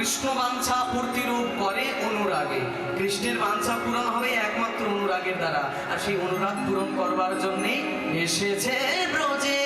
কৃষ্ণ বাঞ্ছা পূর্তিরূপ করে অনুরাগে। কৃষ্ণের বাঞ্ছা পূরণ হবে একমাত্র অনুরাগের দ্বারা। আর সেই অনুরাগ পূরণ করবার জন্যে এসেছে ব্রজের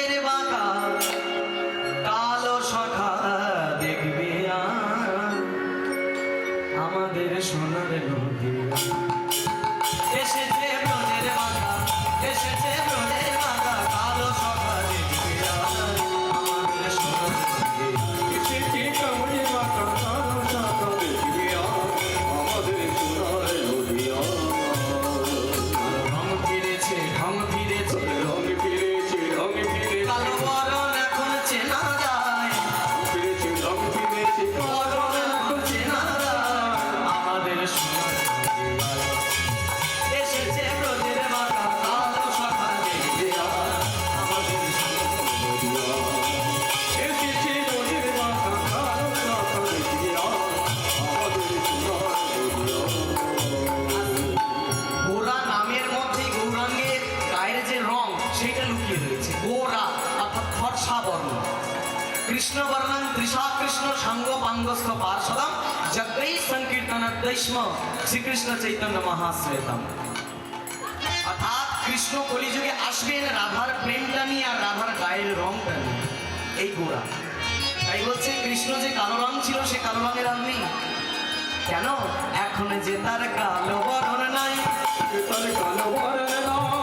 সাঙ্গ পাঙ্গস্থ পার্শ্বদম জগ্রৈ সংকীর্তন দৈষ্ম শ্রীকৃষ্ণ চৈতন্য মহাশ্বেতম অর্থাৎ কৃষ্ণ কলিযুগে আসবেন রাধার প্রেমটা নিয়ে আর রাধার গায়ের রংটা নিয়ে এই গোরা তাই বলছে, কৃষ্ণ যে কালো রং ছিল, সে কালো রঙের আর নেই। কেন? এখন যে তার কালো বরণ নাই তার কালো বরণ নয়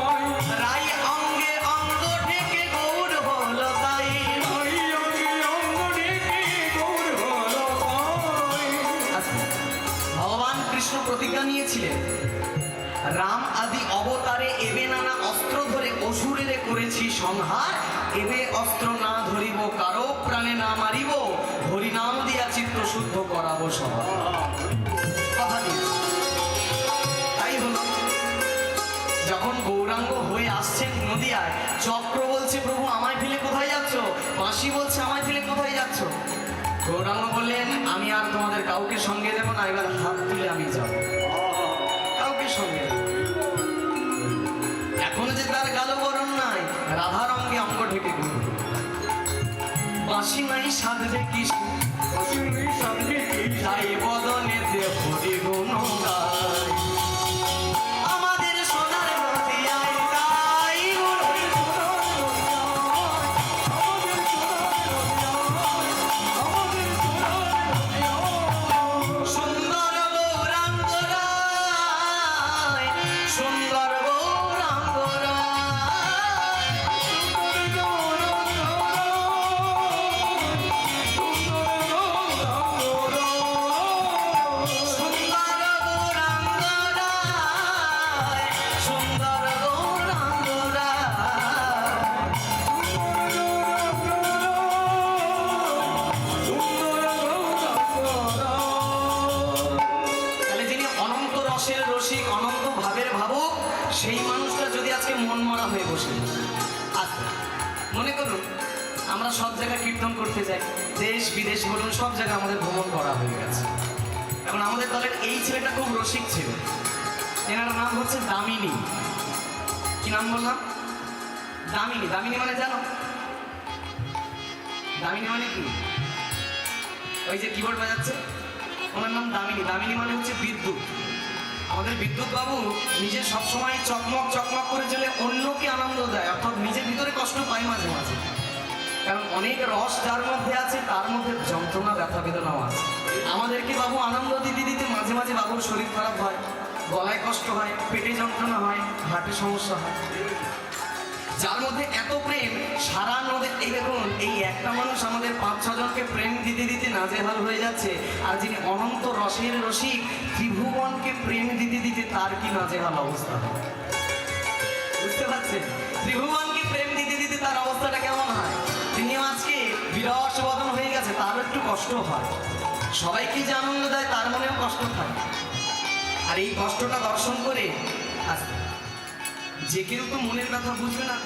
কৃষ্ণ প্রতিজ্ঞা নিয়েছিলেন রাম আদি অবতারে এবে নানা অস্ত্র ধরে অসুরেরে করেছি সংহার। এবে অস্ত্র না ধরিব, কারও প্রাণে না মারিব। হরিনাম দিয়া চিত্ত শুদ্ধ করাবো কথা তাই যখন গৌরাঙ্গ হয়ে আসছেন নদিয়ায়, চক্র বলছে, প্রভু, আমায় ফেলে কোথায় যাচ্ছ? বাঁশি বলছে, আমায় ফেলে কোথায় যাচ্ছ? গৌরাঙ্গ বললেন, আমি আর তোমাদের কাউকে সঙ্গে দেবো না, এবার হাত তুলে আমি যাব। কাউকে সঙ্গে এখন যে তার কালো বরণ নাই, রাধা রঙ্গে অঙ্গ ঢেকে ঘুরবে বাঁশি নাই, সাধবে কৃষ্ণ সঙ্গে কি দেশ বিদেশ বলুন, সব জায়গায় আমাদের ভ্রমণ করা হয়ে গেছে। এখন আমাদের দলের এই ছেলেটা খুব রসিক ছিল। এনার নাম হচ্ছে দামিনী। কি নাম বললাম? দামিনী। দামিনী মানে জানো? দামিনী মানে কি? ওই যে কিবোর্ড বাজাচ্ছে। ওনার নাম দামিনী। দামিনী মানে হচ্ছে বিদ্যুৎ। আমাদের বিদ্যুৎ বাবু নিজে সবসময় চকমক চকমক করে চলে অন্যকে আনন্দ দেয়, অর্থাৎ নিজের ভিতরে কষ্ট পায় মাঝে মাঝে। কারণ অনেক রস যার মধ্যে আছে, তার মধ্যে যন্ত্রণা, ব্যথা, বেদনাও আছে। আমাদেরকে বাবু আনন্দ দিতে দিতে মাঝে মাঝে বাবুর শরীর খারাপ হয়, গলায় কষ্ট হয়, পেটে যন্ত্রণা হয় হার্টে সমস্যা হয়। যার মধ্যে এত প্রেম, সারা নদী এই দেখুন, এই একটা মানুষ আমাদের পাঁচ ছজনকে প্রেম দিতে দিতে নাজেহাল হয়ে যাচ্ছে, আর যিনি অনন্ত রসের রসিক, ত্রিভুবনকে প্রেম দিতে দিতে তার কি নাজেহাল অবস্থা বুঝতে পারছেন? কষ্ট হয়। সবাইকে যে আনন্দ দেয় তার মনেও কষ্ট থাকে। আর এই কষ্টটা দর্শন করে যে কেউ তো মনের কথা বুঝবে না।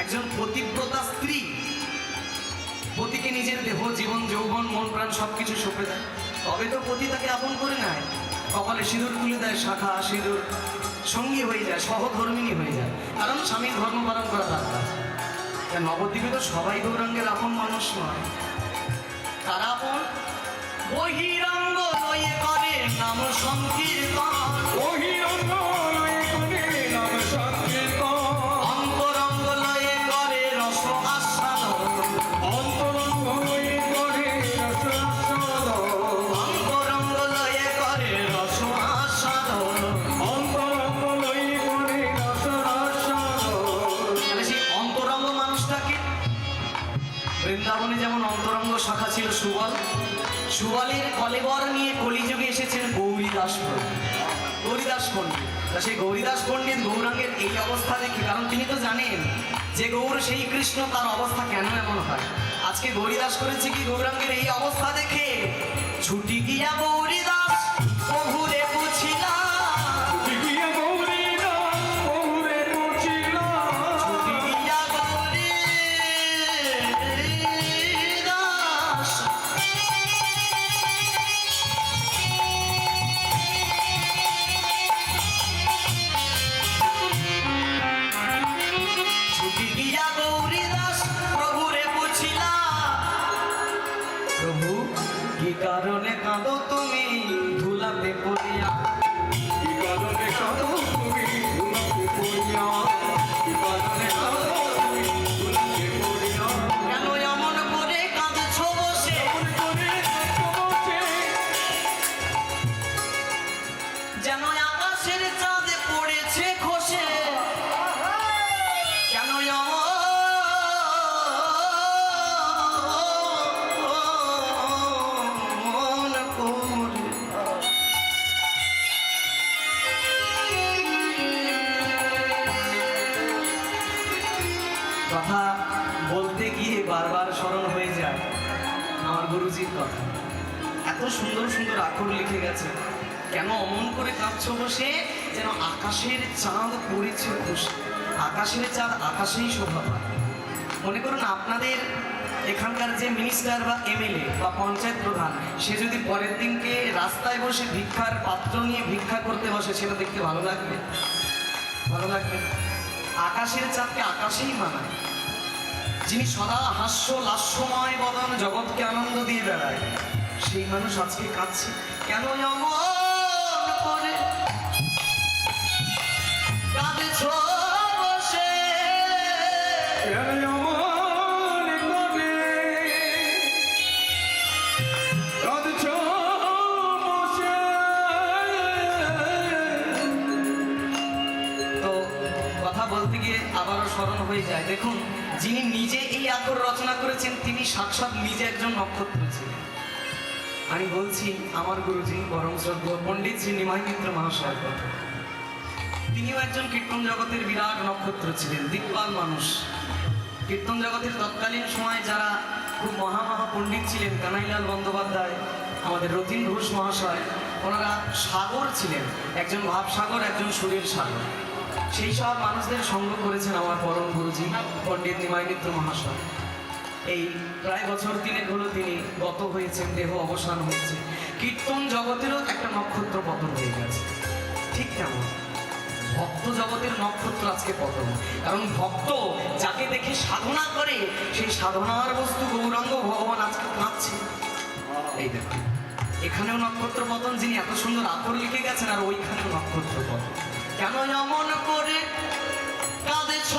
একজন পতিব্রতা স্ত্রী পতিকে নিজের দেহ, জীবন, যৌবন, মন, প্রাণ সবকিছু সঁপে দেয়। তবে তো পতি তাকে আপন করে নেয়। কপালে সিঁদুর তুলে দেয় শাখা, সিঁদুর সঙ্গী হয়ে যায়, সহধর্মিনী হয়ে যায়। কারণ স্বামীর ধর্ম পালন করা তার নবদ্বীপে তো সবাই গৌরাঙ্গের আপন মানুষ নয়। তারা আপন বহিরঙ্গ লয়ে করে নাম সংকীর্তন। বহিরঙ্গ সুবলের কলেবর নিয়ে কলিযুগে এসেছেন গৌরীদাস পণ্ডিত। গৌরীদাস পণ্ডিত। তা সেই গৌরীদাস পণ্ডিত গৌরাঙ্গের এই অবস্থা দেখে, কারণ তিনি তো জানেন যে গৌর সেই কৃষ্ণ, তার অবস্থা কেন এমন হয়? আজকে গৌরীদাস করেছে কি গৌরাঙ্গের এই অবস্থা দেখে? ছুটি গিয়া গৌরীদাস প্রভুরে গেছে। কেন অমন করে কাঁদছ বসে? যেন আকাশের চাঁদ পড়েছে বসে। আকাশের চাঁদ আকাশেই শোভা পায়। মনে করুন আপনাদের এখানকার যে মিনিস্টার বা এমএলএ বা পঞ্চায়েত প্রধান, সে যদি পরের দিনকে রাস্তায় বসে ভিক্ষার পাত্র নিয়ে ভিক্ষা করতে বসে, সেটা দেখতে ভালো লাগবে? ভালো লাগবে আকাশের চাঁদকে আকাশেই মানায়। যিনি সদা হাস্য লাস্যময় বদন জগৎকে আনন্দ দিয়ে বেড়ায়। সেই মানুষ আজকে কাঁদছে। কেন এমন করে বলতে গিয়ে আবারও স্মরণ হয়ে যায়। দেখুন যিনি নিজে এই আকর রচনা করেছেন তিনি সাক্ষাৎ নিজে একজন নক্ষত্র ছিলেন আমি বলছি, আমার গুরুজি পরম শ্রদ্ধেয় পণ্ডিত শ্রী নিমাই মিত্র মহাশয়ের কথা। তিনিও একজন কীর্তন জগতের বিরাট নক্ষত্র ছিলেন, দিকপাল মানুষ। কীর্তন জগতের তৎকালীন সময় যারা খুব মহা মহা পণ্ডিত ছিলেন, কানাইলাল বন্দ্যোপাধ্যায়, আমাদের রতিন ঘোষ মহাশয়, ওনারা সাগর ছিলেন, একজন ভাবসাগর, একজন সুরের সাগর। সেই সব মানুষদের সঙ্গ করেছেন আমার পরম গুরুজি, পণ্ডিত নিমাই মিত্র মহাশয়। এই প্রায় বছর তিনেক হলো তিনি গত হয়েছেন, দেহ অবসান হয়েছে। কীর্তন জগতেরও একটা নক্ষত্র পতন হয়ে গেছে। ঠিক তেমন। ভক্ত জগতের নক্ষত্র আজকে পতন। কারণ ভক্ত যাকে দেখে সাধনা করে, সেই সাধনার বস্তু গৌরাঙ্গ ভগবান আজকে কাঁদছে। এই দেখুন, এখানেও নক্ষত্র পতন, যিনি এত সুন্দর আখর লিখে গেছেন, আর ওইখানেও নক্ষত্র পতন। কেন এমন করে কাঁদেছ?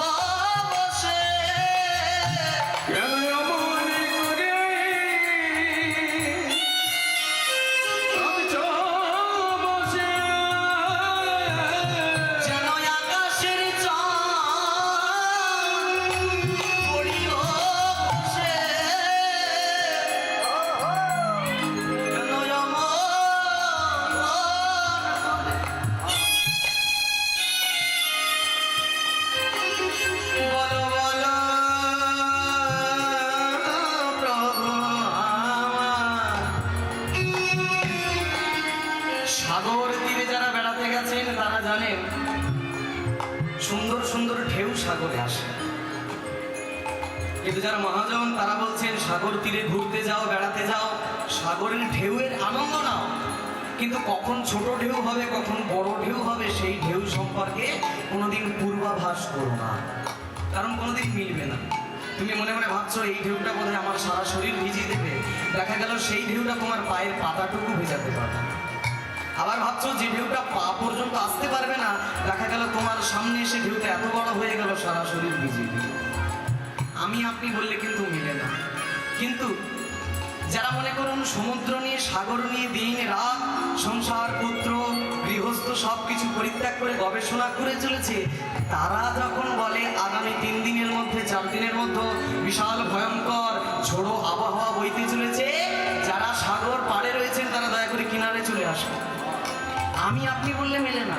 সাগর তীরে ঘুরতে যাও, বেড়াতে যাও, সাগরের ঢেউয়ের আনন্দ নাও। কিন্তু কখন ছোট ঢেউ হবে, কখন বড় ঢেউ হবে, সেই ঢেউ সম্পর্কে কোনোদিন পূর্বাভাস করো না। কারণ কোনোদিন মিলবে না। তুমি মনে মনে ভাবছ, এই ঢেউটা বোধহয় আমার সারা শরীর ভিজিয়ে দেবে। দেখা গেল সেই ঢেউটা তোমার পায়ের পাতাটুকু ভেজাতে পারবে। আবার ভাবছ, যে ঢেউটা পা পর্যন্ত আসতে পারবে না, দেখা গেল তোমার সামনে এসে ঢেউটা এত বড় হয়ে গেল, সারা শরীর ভিজিয়ে দিল। আমি আপনি বললে কিন্তু মিলে না। কিন্তু যারা মনে করুন সমুদ্র নিয়ে, সাগর নিয়ে, দিন, রাত, সংসার, পুত্র, গৃহস্থ সব কিছু পরিত্যাগ করে গবেষণা করে চলেছে, তারা যখন বলে আগামী তিন দিনের মধ্যে, চার দিনের মধ্যে বিশাল ভয়ঙ্কর ঝোড়ো আবহাওয়া বইতে চলেছে, যারা সাগর পাড়ে রয়েছেন তারা দয়া করে কিনারে চলে আসে আমি আপনি বললে মেলে না,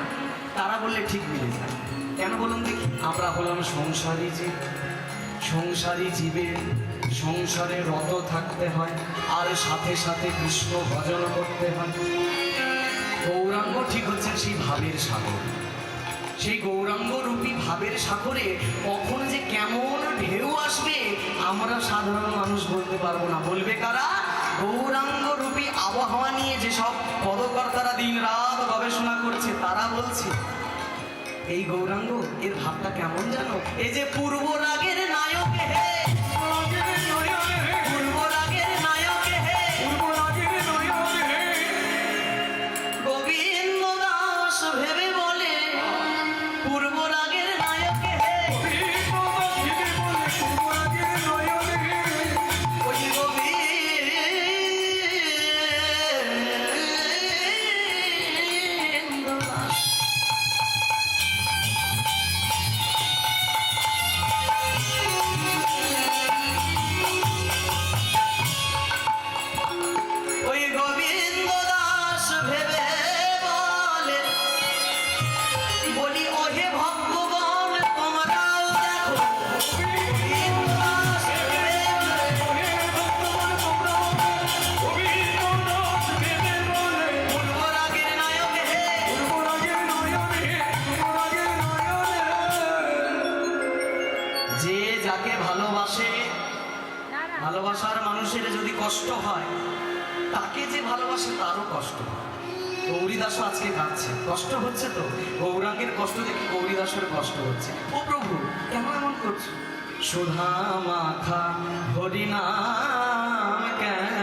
তারা বললে ঠিক মিলে যায়। কেন বলুন দেখি? আমরা হলাম সংসারী জীব। সংসারী জীবের সংসারে রত থাকতে হয়, আর সাথে সাথে কৃষ্ণ ভজন করতে হয়। গৌরাঙ্গ ঠিক হচ্ছে সেই ভাবের সাগর। সেই গৌরাঙ্গ রূপী ভাবের সাগরে কখন যে কেমন ঢেউ আসবে, আমরা সাধারণ মানুষ বলতে পারব না। বলবে কারা? গৌরাঙ্গ রূপী আবহাওয়া নিয়ে যেসব পদকর্তারা দিন রাত গবেষণা করছে, তারা বলছে এই গৌরাঙ্গ এর ভাবটা কেমন জানো? এই যে পূর্ব রাগের নায়ক হে। কাঁদছে কষ্ট হচ্ছে তো? গৌরাঙ্গের কষ্ট দেখে গৌরীদাসের কষ্ট হচ্ছে। ও প্রভু, কেন এমন করছ? সুধা মাখা হরিনাম কেন